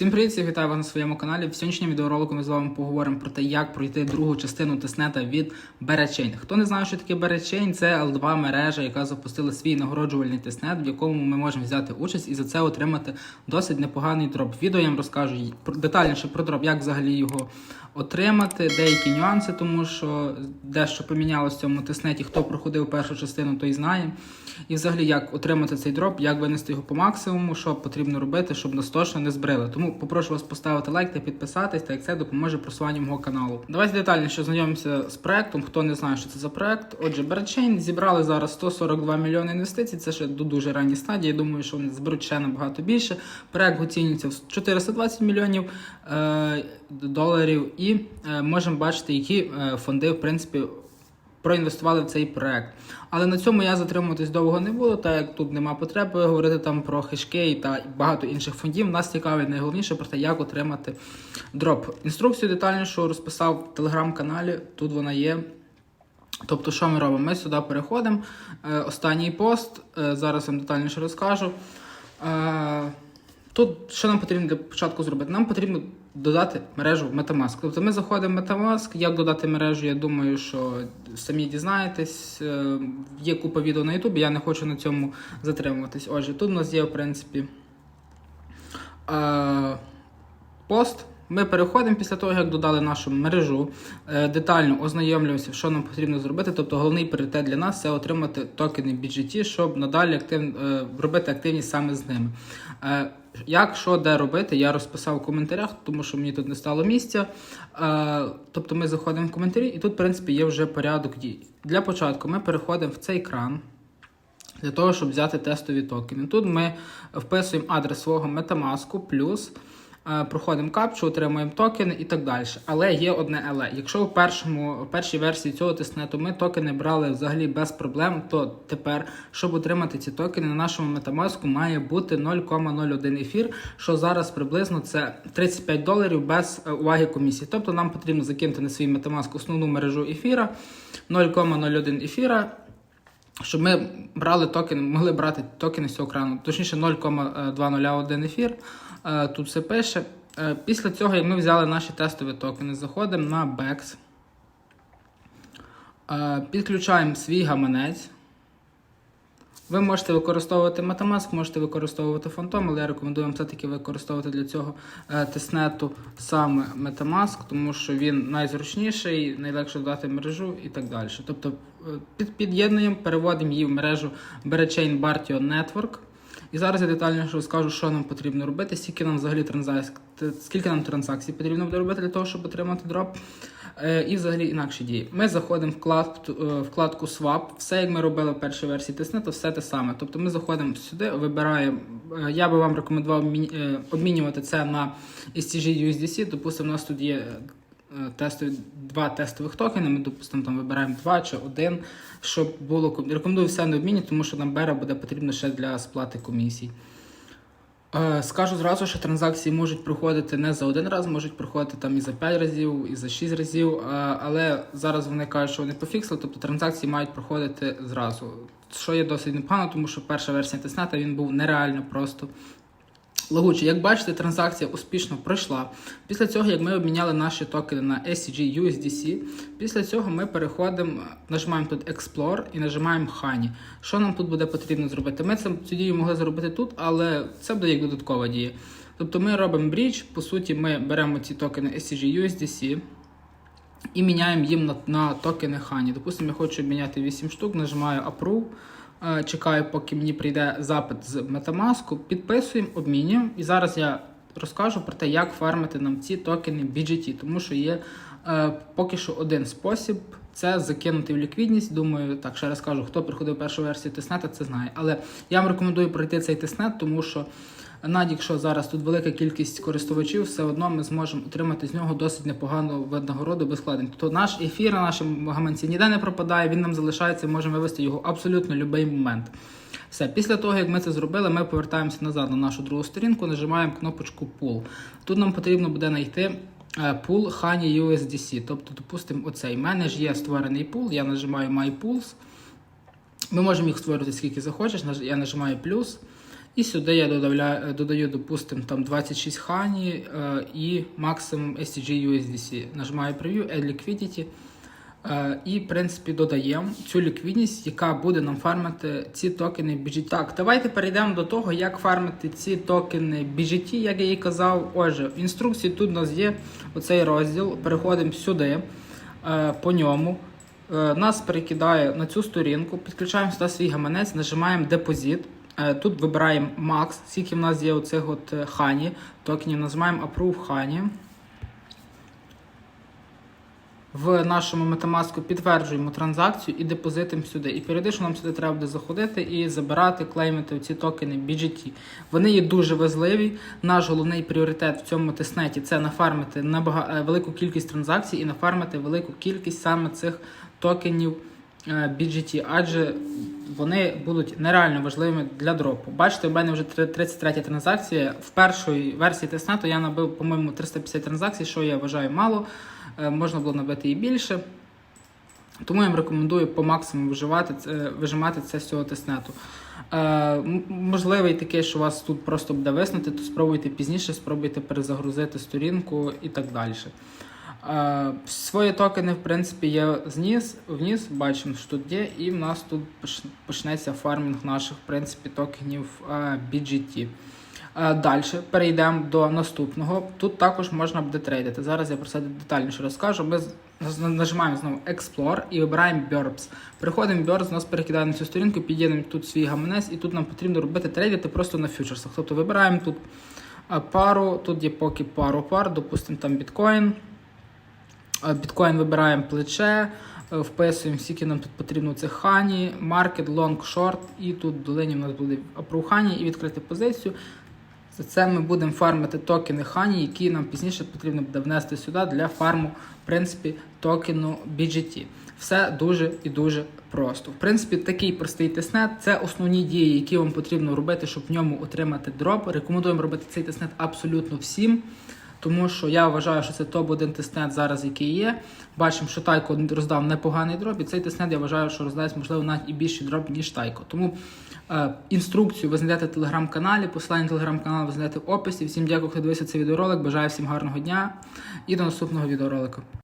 Всім привіт, всіх вітаю вас на своєму каналі. В сьогоднішньому відеоролику ми з вами поговоримо про те, як пройти другу частину тестнета від Беречейн. Хто не знає, що таке Беречейн, це L2 мережа, яка запустила свій нагороджувальний тестнет, в якому ми можемо взяти участь і за це отримати досить непоганий дроп. Відео я вам розкажу детальніше про дроп, як взагалі його отримати, деякі нюанси, тому що дещо помінялося в цьому тестнеті. Хто проходив першу частину, той знає. І взагалі, як отримати цей дроп, як винести його по максимуму, що потрібно робити, щоб нас точно не збрили. Тому попрошу вас поставити лайк та підписатись, так як це допоможе просуванню мого каналу. Давайте детальніше знайомимося з проектом. Хто не знає, що це за проект. Отже, Берчейн зібрали зараз 142 мільйони інвестицій. Це ще до дуже ранній стадії. Я думаю, що вони зберуть ще набагато більше. Проект оцінюється в 420 мільйонів е, доларів, і е, можемо бачити, які е, фонди в принципі проінвестували в цей проект. Але на цьому я затримуватись довго не буду, так як тут нема потреби говорити там про хешкей та багато інших фондів. Нас цікавить найголовніше про те, як отримати дроп. Інструкцію детальнішу розписав в телеграм-каналі. Тут вона є. Тобто, що ми робимо? Ми сюди переходимо. Е, останній пост. Зараз вам детальніше розкажу. Тут що нам потрібно для початку зробити? Нам потрібно додати мережу в Metamask. Тобто ми заходимо в Metamask. Як додати мережу, я думаю, що самі дізнаєтесь. Е, є купа відео на YouTube, я не хочу на цьому затримуватись. Отже, тут у нас є, в принципі, е, пост. Ми переходимо після того, як додали нашу мережу, е, детально ознайомлюємося, що нам потрібно зробити. Тобто головний пріоритет для нас це отримати токени BGT, щоб надалі актив, е, робити активність саме з ними. Е, Як, що, де робити, я розписав в коментарях, тому що мені тут не стало місця. Тобто ми заходимо в коментарі, і тут, в принципі, є вже порядок дій. Для початку ми переходимо в цей екран для того, щоб взяти тестові токени. Тут ми вписуємо адрес свого Metamask, плюс проходимо капчу, отримуємо токени і так далі. Але є одне але. Якщо в першому в першій версії цього тестнету ми токени брали взагалі без проблем, то тепер, щоб отримати ці токени на нашому Metamask має бути 0,01 ефір, що зараз приблизно це 35 доларів без е, уваги комісії. Тобто нам потрібно закинути на свій Metamask основну мережу ефіра 0,01 ефіра. Щоб ми брали токени, могли брати токени з цього крану, точніше 0,201 ефір. Е, Тут все пише. Е, Після цього, як ми взяли наші тестові токени, заходимо на BEX, Е, підключаємо свій гаманець. Ви можете використовувати Metamask, можете використовувати Phantom, але я рекомендую вам все-таки використовувати для цього е, тестнету саме Metamask, тому що він найзручніший, найлегше додати мережу і так далі. Тобто е, під, під'єднуємо, переводимо її в мережу Berachain Bartio Network. І зараз я детальніше розкажу, що нам потрібно робити, скільки нам взагалі транзакцій, скільки нам транзакцій потрібно буде робити для того, щоб отримати дроп. Е, І взагалі інакші дії. Ми заходимо в е, вкладку Swap. Все, як ми робили в першій версії тестнету, все те саме. Тобто ми заходимо сюди, вибираємо. е, Я би вам рекомендував обмінювати це на STG USDC. Допустимо, у нас тут є тестові, два тестових токени. Ми, допустимо, там вибираємо два чи один, щоб було ком- рекомендую все не обмінювати, тому що нам бера буде потрібно ще для сплати комісій. Е, Скажу зразу, що транзакції можуть проходити не за один раз, можуть проходити там і за 5 разів, і за 6 разів. е, Але зараз вони кажуть, що вони пофіксили, тобто транзакції мають проходити зразу. Що є досить непогано, тому що перша версія тестнета він був нереально просто лагучий. Як бачите, транзакція успішно пройшла. Після цього, як ми обміняли наші токени на SCG USDC, після цього ми переходимо, нажимаємо тут Explore і нажимаємо Honey. Що нам тут буде потрібно зробити? Ми цю дію могли зробити тут, але це буде як додаткова дія. Тобто ми робимо брідж, по суті, ми беремо ці токени SCG USDC. І міняємо їм на, на токени Honey. Допустимо, я хочу обміняти 8 штук, нажимаю Approve, чекаю, поки мені прийде запит з Metamask, підписуємо, обмінюємо. І зараз я розкажу про те, як фармити нам ці токени BGT, тому що є е, поки що один спосіб. Це закинути в ліквідність. Думаю, так ще раз кажу, хто приходив першу версію тестнета, це знає. Але я вам рекомендую пройти цей тестнет, тому що навіть якщо зараз тут велика кількість користувачів, все одно ми зможемо отримати з нього досить непогану винагороду без вкладень. Тобто наш ефір на нашому гаманці ніде не пропадає, він нам залишається, можемо вивести його абсолютно будь-який момент. Все, після того, як ми це зробили, ми повертаємося назад на нашу другу сторінку, нажимаємо кнопочку Pool. Тут нам потрібно буде знайти е, пул Honey USDC. Тобто, допустимо, оцей. Мене ж є створений пул, я нажимаю My Pools. Ми можемо їх створювати скільки захочеш, я нажимаю плюс. І сюди я додаю, додаю допустимо, там 26 хані е, і максимум STG USDC. Нажимаю Preview, Add Liquidity. Е, І, в принципі, додаємо цю ліквідність, яка буде нам фармити ці токени BGT. Так, давайте перейдемо до того, як фармити ці токени BGT, як я і казав. Отже, в інструкції тут у нас є оцей розділ. Переходимо сюди, е, по ньому. Нас перекидає на цю сторінку, підключаємо сюди свій гаманець, нажимаємо депозит. Е, Тут вибираємо Max, скільки в нас є оцих от е, хані токенів, нажимаємо Approve хані. В нашому Metamask підтверджуємо транзакцію і депозитимо сюди. І періодично нам сюди треба буде заходити і забирати, клеймити ці токени BGT. Вони є дуже важливі. Наш головний пріоритет в цьому тестнеті це нафармити е, велику кількість транзакцій і нафармити велику кількість саме цих токенів BGT, адже вони будуть нереально важливими для дропу. Бачите, у мене вже 33 транзакція. В першій версії тестнету я набив, по-моєму, 350 транзакцій, що я вважаю мало. Е, Можна було набити і більше. Тому я вам рекомендую по максимуму виживати, це- вижимати це з цього тестнету. Е, можливий такий, що вас тут просто буде виснути, то спробуйте пізніше, спробуйте перезагрузити сторінку і так далі. Свої токени, в принципі, є зніс, вниз, бачимо, що тут є, і в нас тут почнеться фармінг наших, в принципі, токенів BGT. Далі перейдемо до наступного. Тут також можна буде трейдити. Зараз я про це детальніше розкажу. Ми нажимаємо знову Explore і вибираємо Burbs. Переходимо в Burbs, нас перекидає на цю сторінку, під'єднемо тут свій гаманець, і тут нам потрібно робити трейдити просто на фьючерсах. Тобто вибираємо тут пару, тут є поки пару пар, допустимо там біткоін. Біткоін вибираємо плече, е, вписуємо, скільки нам тут потрібно цих хані, маркет, лонг, шорт, і тут в долині у нас буде approve хані і відкрити позицію. За це ми будемо фармити токени хані, які нам пізніше потрібно буде внести сюди для фарму, в принципі, токену BGT. Все дуже і дуже просто. В принципі, такий простий тестнет це основні дії, які вам потрібно робити, щоб в ньому отримати дроп. Рекомендуємо робити цей тестнет абсолютно всім. Тому що я вважаю, що це топ-1 тестнет зараз, який є. Бачимо, що Тайко роздав непоганий дроп, і цей тестнет я вважаю, що роздасть, можливо, навіть і більший дроп, ніж Тайко. Тому е, інструкцію ви знайдете в телеграм-каналі, посилання на телеграм-канал ви знайдете в описі. Всім дякую, хто дивився цей відеоролик. Бажаю всім гарного дня і до наступного відеоролику.